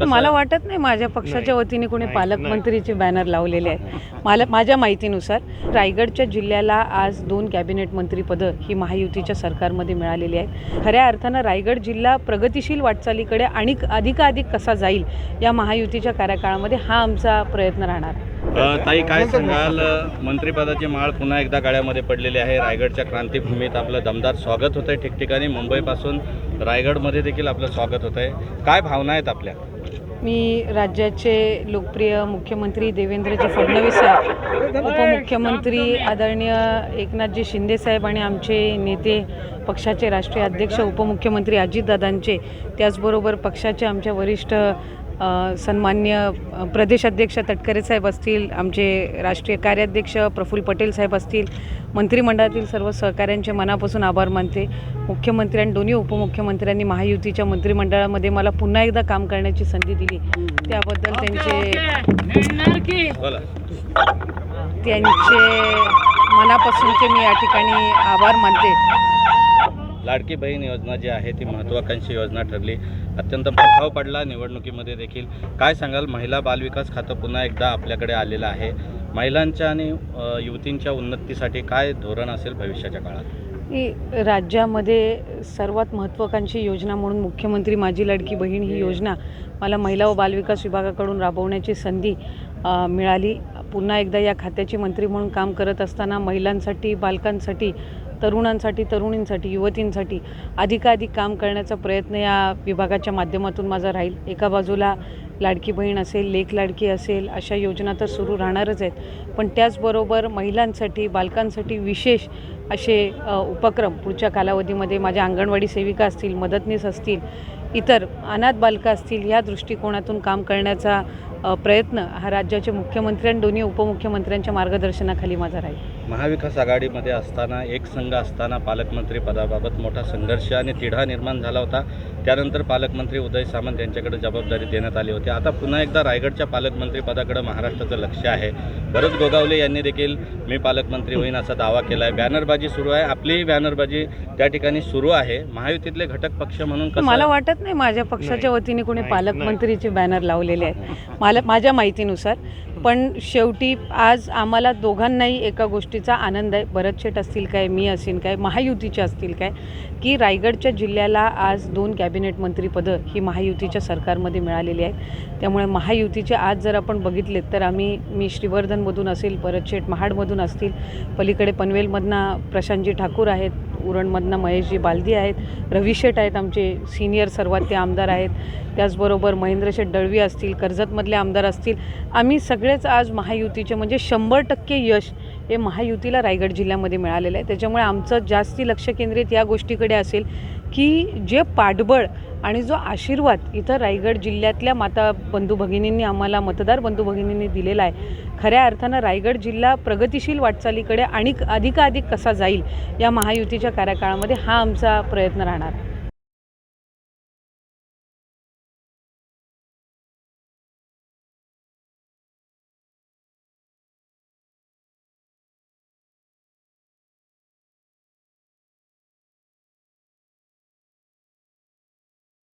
मला वाटत नाही माझ्या पक्षाच्या वतीने कोणी पालकमंत्रीचे बॅनर लावलेले आहेत. मला माझ्या माहितीनुसार रायगडच्या जिल्ह्याला आज दोन कॅबिनेट मंत्रीपदं ही महायुतीच्या सरकारमध्ये मिळालेली आहेत. खऱ्या अर्थानं रायगड जिल्हा प्रगतिशील वाटचालीकडे आणि अधिकाधिक कसा जाईल या महायुतीच्या कार्यकाळामध्ये हा आमचा प्रयत्न राहणार. ताई काय सांगाल? मंत्रिपदाची माळ पुन्हा एकदा गाड्यामध्ये पडलेली आहे. रायगडच्या क्रांतीभूमीत आपलं दमदार स्वागत होत आहे ठिकठिकाणी. मुंबईपासून रायगडमध्ये देखील आपलं स्वागत होत आहे काय भावना आहेत आपल्या? मी राज्याचे लोकप्रिय मुख्यमंत्री देवेंद्रजी फडणवीस साहेब उपमुख्यमंत्री आदरणीय एकनाथजी शिंदेसाहेब आणि आमचे नेते पक्षाचे राष्ट्रीय अध्यक्ष उपमुख्यमंत्री अजितदादांचे त्याचबरोबर पक्षाचे आमच्या वरिष्ठ सन्मान्य प्रदेशाध्यक्ष तटकरे साहेब असतील आमचे राष्ट्रीय कार्याध्यक्ष प्रफुल्ल पटेल साहेब असतील मंत्रिमंडळातील सर्व सहकाऱ्यांचे मनापासून आभार मानते. मुख्यमंत्री आणि दोन्ही उपमुख्यमंत्र्यांनी महायुतीच्या मंत्रिमंडळामध्ये मला पुन्हा एकदा काम करण्याची संधी दिली. त्याबद्दल त्यांचे त्यांचे मनापासूनचे मी या ठिकाणी आभार मानते. लाडकी बहीण योजना जी आहे ती महत्त्वाकांक्षी योजना ठरली. अत्यंत प्रभाव पडला निवडणुकीमध्ये देखील. काय सांगाल? महिला बालविकास खातं पुन्हा एकदा आपल्याकडे आलेलं आहे. महिलांच्या आणि युवतींच्या उन्नतीसाठी काय धोरण असेल भविष्याच्या काळात? ही राज्यामध्ये सर्वात महत्त्वाकांक्षी योजना म्हणून मुख्यमंत्री माझी लाडकी बहीण ही योजना मला महिला व बालविकास विभागाकडून राबवण्याची संधी मिळाली. पुन्हा एकदा या खात्याची मंत्री म्हणून काम करत असताना महिलांसाठी बालकांसाठी तरुणांसाठी तरुणींसाठी युवतींसाठी अधिकाधिक काम करण्याचा प्रयत्न या विभागाच्या माध्यमातून माझा राहील. एका बाजूला लाडकी बहीण असेल लेख लाडकी असेल अशा योजना तर सुरू राहणारच आहेत. पण त्याचबरोबर महिलांसाठी बालकांसाठी विशेष असे उपक्रम पुढच्या कालावधीमध्ये माझ्या अंगणवाडी सेविका असतील मदतनीस असतील इतर अनाथ बालकं असतील या दृष्टिकोनातून काम करण्याचा प्रयत्न हा राज्याचे मुख्यमंत्री आणि दोन्ही उपमुख्यमंत्र्यांच्या मार्गदर्शनाखाली माझा राहील. महाविकास आघाडीमध्ये असताना एक संघ असताना पालकमंत्री पदाबाबत मोठा संघर्ष आणि तिढा निर्माण झाला होता. त्यानंतर पालकमंत्री उदय सामंत यांच्याकडे जबाबदारी देण्यात आली होती. आता पुन्हा एकदा रायगडच्या पालकमंत्री पदाकडे महाराष्ट्राचं लक्ष आहे. भरत गोगावले यांनी देखील मी पालकमंत्री होईन असा दावा केला आहे बॅनरबाजी सुरू आहे. आपलीही बॅनरबाजी त्या ठिकाणी सुरू आहे. महायुतीतले घटक पक्ष म्हणून कसं मला वाटत नाही माझ्या पक्षाच्या वतीने कोणी पालकमंत्रीचे बॅनर लावलेले आहेत. मला माझ्या माहितीनुसार पण शेवटी आज आम्हाला दोघांनाही एका गोष्टीचा आनंद आहे. भरत शेठ असतील काय मी असेन काय महायुतीचे असतील काय की रायगडच्या जिल्ह्याला आज दोन कॅबिनेट मंत्रीपदं ही महायुतीच्या सरकारमध्ये मिळालेली आहेत. त्यामुळे महायुतीचे आज जर आपण बघितलेत तर आम्ही मी श्रीवर्धनमधून असेल भरत शेठ महाडमधून असतील पलीकडे पनवेलमधनं प्रशांतजी ठाकूर आहेत उरणमधनं महेशजी बालदी आहेत. रवी शेठ आहेत आमचे सिनियर सर्वात ते आमदार आहेत. त्याचबरोबर महेंद्र शेठ दळवी असतील कर्जतमधले आमदार असतील. आम्ही सगळेच आज महायुतीचे म्हणजे शंभर टक्के यश हे महायुतीला रायगड जिल्ह्यामध्ये मिळालेलं आहे. त्याच्यामुळे आमचं जास्ती लक्ष केंद्रित या गोष्टीकडे असेल. की जे पाठबळ आणि जो आशीर्वाद इथं रायगड जिल्ह्यातल्या माता बंधू भगिनींनी आम्हाला मतदार बंधू भगिनींनी दिलेला आहे. खऱ्या अर्थानं रायगड जिल्हा प्रगतिशील वाटचालीकडे आणि अधिकाधिक कसा जाईल या महायुतीच्या कार्यकाळामध्ये हा आमचा प्रयत्न राहणार.